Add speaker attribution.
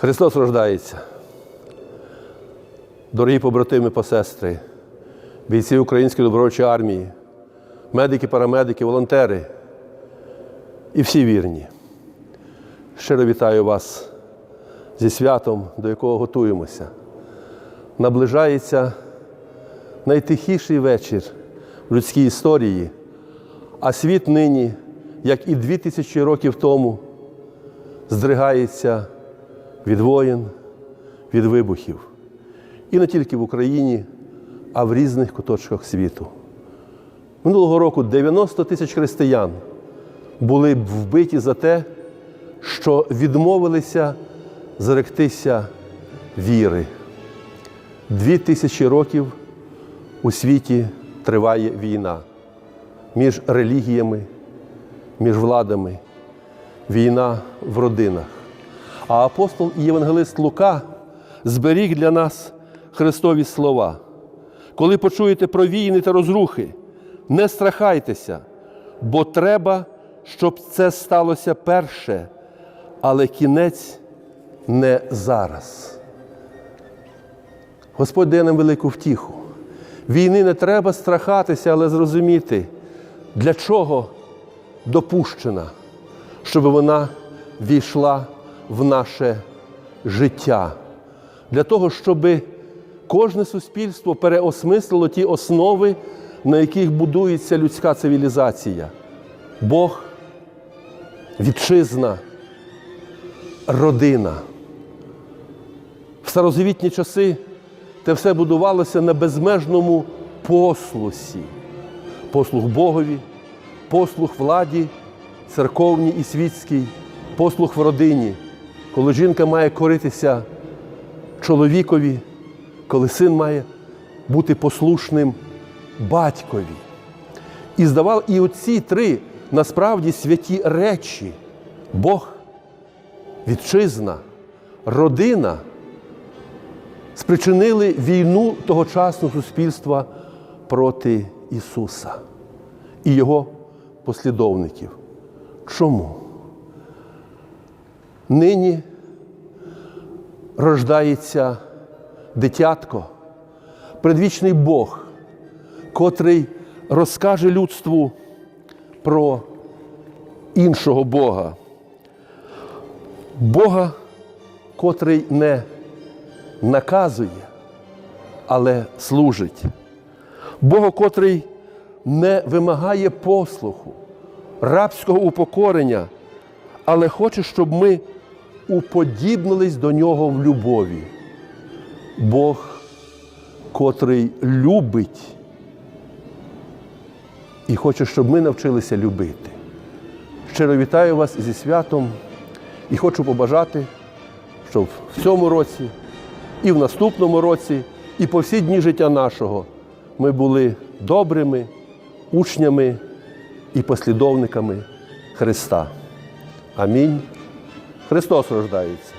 Speaker 1: Христос рождається. Дорогі побратими посестри, бійці Української добровольчої армії, медики, парамедики, волонтери і всі вірні. Щиро вітаю вас зі святом, до якого готуємося. Наближається найтихіший вечір в людській історії, а світ нині, як і дві тисячі років тому, здригається від воїн, від вибухів. І не тільки в Україні, а в різних куточках світу. Минулого року 90 тисяч християн були вбиті за те, що відмовилися зректися віри. Дві тисячі років у світі триває війна між релігіями, між владами, війна в родинах. А апостол і євангелист Лука зберіг для нас Христові слова. Коли почуєте про війни та розрухи, не страхайтеся, бо треба, щоб це сталося перше, але кінець не зараз. Господь дає нам велику втіху. Війни не треба страхатися, але зрозуміти, для чого допущена, щоб вона війшла в наше життя. Для того, щоб кожне суспільство переосмислило ті основи, на яких будується людська цивілізація. Бог, вітчизна, родина. В старозавітні часи те все будувалося на безмежному послусі. Послуг Богові, послуг владі, церковній і світській, послуг в родині, коли жінка має коритися чоловікові, коли син має бути послушним батькові. І здавав, і оці три насправді святі речі Бог, вітчизна, родина спричинили війну тогочасного суспільства проти Ісуса і Його послідовників. Чому? Нині рождається дитятко, предвічний Бог, котрий розкаже людству про іншого Бога. Бога, котрий не наказує, але служить. Бога, котрий не вимагає послуху, рабського упокорення, але хоче, щоб ми уподібнились до нього в любові. Бог, котрий любить і хоче, щоб ми навчилися любити. Щиро вітаю вас зі святом і хочу побажати, щоб в цьому році, і в наступному році, і по всі дні життя нашого ми були добрими учнями і послідовниками Христа. Амінь. Христос рождається.